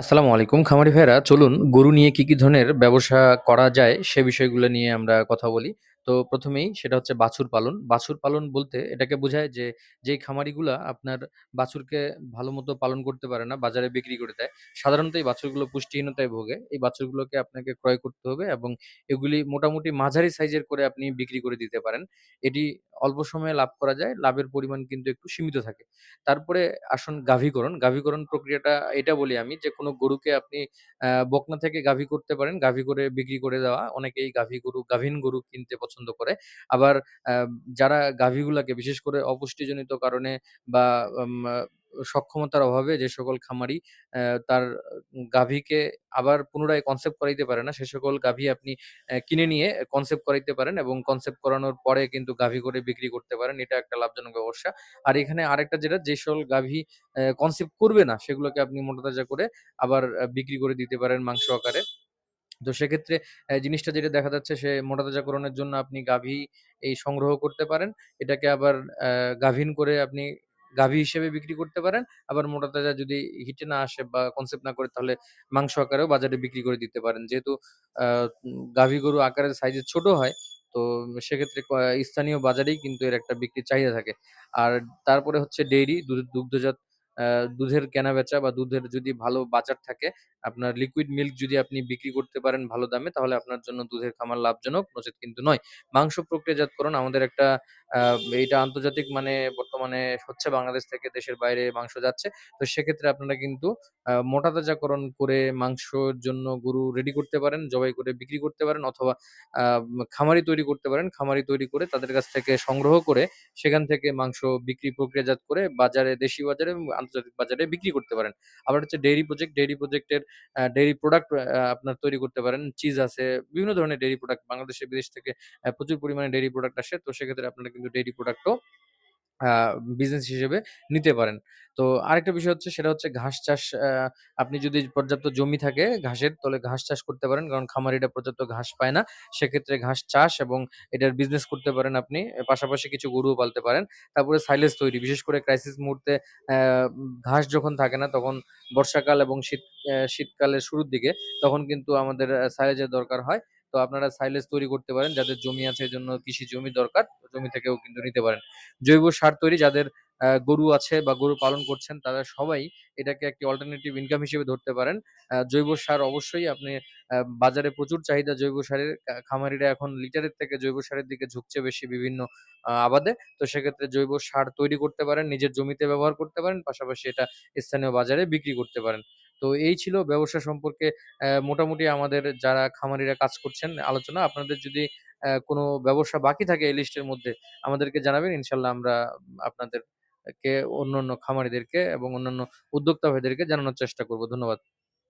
আসসালামু আলাইকুম খামারি ভাইরা চলুন গরু নিয়ে কি কি ধরনের ব্যবসা করা যায় সে বিষয়গুলো নিয়ে আমরা কথা বলি। তো প্রথমেই সেটা হচ্ছে বাছুর পালন বাছুর পালন বলতে এটাকে বোঝায় যে যেই খামারিগুলা আপনার বাছুরকে ভালো মতো পালন করতে পারে না বাজারে বিক্রি করে দেয় সাধারণত এই বাছুরগুলো পুষ্টিহীনতায় ভোগে এই বাছুরগুলোকে আপনাকে ক্রয় করতে হবে এবং এগুলি মোটামুটি মাঝারি সাইজের করে আপনি বিক্রি করে দিতে পারেন এটি অল্প সময়ে লাভ করা যায় লাভের পরিমাণ কিন্তু একটু সীমিত থাকে তারপরে আসুন গাভীকরণ। গাভীকরণ প্রক্রিয়াটা এটা বলি আমি যে কোনো গরুকে আপনি বকনা থেকে গাভী করতে পারেন। গাভী করে বিক্রি করে দেওয়া। অনেকেই গাভী গরু, গাভীন গরু কিনতে পছন্দ করে। আবার যারা গাভীগুলাকে বিশেষ করে অপুষ্টিজনিত কারণে বা সক্ষমতার অভাবে যে সকল খামারি তার গাভীকে আবার পুনরায় কনসেপ্ট করাইতে পারে না, সে সকল গাভী আপনি কিনে নিয়ে কনসেপ্ট করাইতে পারেন এবং কনসেপ্ট করানোর পরে কিন্তু গাভী করে বিক্রি করতে পারেন। এটা একটা লাভজনক ব্যবসা। আর এখানে আরেকটা যেটা যে সকল গাভী কনসেপ্ট করবে না সেগুলোকে আপনি মোটাতাজা করে আবার বিক্রি করে দিতে পারেন মাংস আকারে। তো সেক্ষেত্রে জিনিসটা যেটা দেখা যাচ্ছে সে মোটাতাজাকরণের জন্য আপনি গাভী এই সংগ্রহ করতে পারেন। এটাকে আবার গাভীন করে আপনি গাভী হিসেবে বিক্রি করতে পারেন। আবার মোটাতাজা যদি হিটে না আসে বা কনসেপ্ট না করে তাহলে মাংস আকারেও বাজারে বিক্রি করে দিতে পারেন। যেহেতু গাভী গরু আকারের সাইজে ছোট হয়, তো সেক্ষেত্রে স্থানীয় বাজারেই কিন্তু এর একটা বিক্রির চাহিদা থাকে। আর তারপরে হচ্ছে ডেইরি, দুগ্ধজাত দুধের কেনা-বেচা বা দুধের যদি ভালো বাজার থাকে, আপনার লিকুইড মিল্ক যদি আপনি বিক্রি করতে পারেন ভালো দামে, তাহলে আপনার জন্য দুধের খামার লাভজনক, নচেত কিন্তু নয়। মাংস প্রক্রিয়াজাতকরণ আমাদের একটা এটা আন্তর্জাতিক মানে বর্তমানে হচ্ছে বাংলাদেশ থেকে দেশের বাইরে মাংস যাচ্ছে। তো সেক্ষেত্রে আপনারা কিন্তু আ মোটাতাজাকরণ করে মাংসর জন্য গরু রেডি করতে পারেন, জবাই করে বিক্রি করতে পারেন অথবা খামারি তৈরি করতে পারেন। খামারি তৈরি করে তাদের কাছ থেকে সংগ্রহ করে সেখান থেকে মাংস বিক্রি প্রক্রিয়াজাত করে বাজারে দেশি বাজারে আন্তর্জাতিক বাজারে বিক্রি করতে পারেন। আবার হচ্ছে ডেইরি প্রজেক্ট, ডেইরি প্রজেক্টের ডেইরি প্রোডাক্ট আপনার তৈরি করতে পারেন। চিজ আছে, বিভিন্ন ধরনের ডেইরি প্রোডাক্ট বাংলাদেশে বিদেশ থেকে প্রচুর পরিমাণে ডেইরি প্রোডাক্ট আসে। তো সেক্ষেত্রে আপনারা কিন্তু ডেইরি প্রোডাক্টও বিজনেস হিসেবে নিতে পারেন। তো আরেকটা বিষয় হচ্ছে সেটা হচ্ছে ঘাস চাষ আপনি যদি পর্যাপ্ত জমি থাকে ঘাসের, তাহলে ঘাস চাষ করতে পারেন। কারণ খামারিরা পর্যাপ্ত ঘাস পায় না। সেক্ষেত্রে ঘাস চাষ এবং এটার বিজনেস করতে পারেন আপনি। পাশাপাশি কিছু গরুও পালতে পারেন। তারপরে সাইলেজ তৈরি। বিশেষ করে ক্রাইসিস মুহূর্তে ঘাস যখন থাকে না, তখন বর্ষাকাল এবং শীত শীতকালের শুরুর দিকে, তখন কিন্তু আমাদের সাইলেজের দরকার হয়। তো আপনারা সাইলেজ তৈরি করতে পারেন। যাদের জমি আছে এজন্য কৃষি জমি দরকার, জমি থেকেও কিন্তু নিতে পারেন। জৈব সার তৈরি যাদের গরু আছে বা গরু পালন করছেন তারা সবাই এটাকে একটি অল্টারনেটিভ ইনকাম হিসেবে ধরতে পারেন। জৈব সার অবশ্যই আপনি বাজারে প্রচুর চাহিদা জৈব সারের। খামারিরা এখন লিটারের থেকে জৈব সারের দিকে ঝুঁকছে বেশি বিভিন্ন আবাদে। তো সেক্ষেত্রে জৈব সার তৈরি করতে পারেন, নিজের জমিতে ব্যবহার করতে পারেন। পাশাপাশি এটা স্থানীয় বাজারে বিক্রি করতে পারেন। তো এই ছিল ব্যবসা সম্পর্কে মোটামুটি আমাদের যারা খামারিরা কাজ করছেন আলোচনা। আপনাদের যদি কোনো ব্যবসা বাকি থাকে এই লিস্টের মধ্যে, আমাদেরকে জানাবেন। ইনশাল্লাহ আমরা আপনাদেরকে অন্য অন্য খামারিদেরকে এবং অন্যান্য উদ্যোক্তা ভাইদেরকে জানানোর চেষ্টা করব। ধন্যবাদ।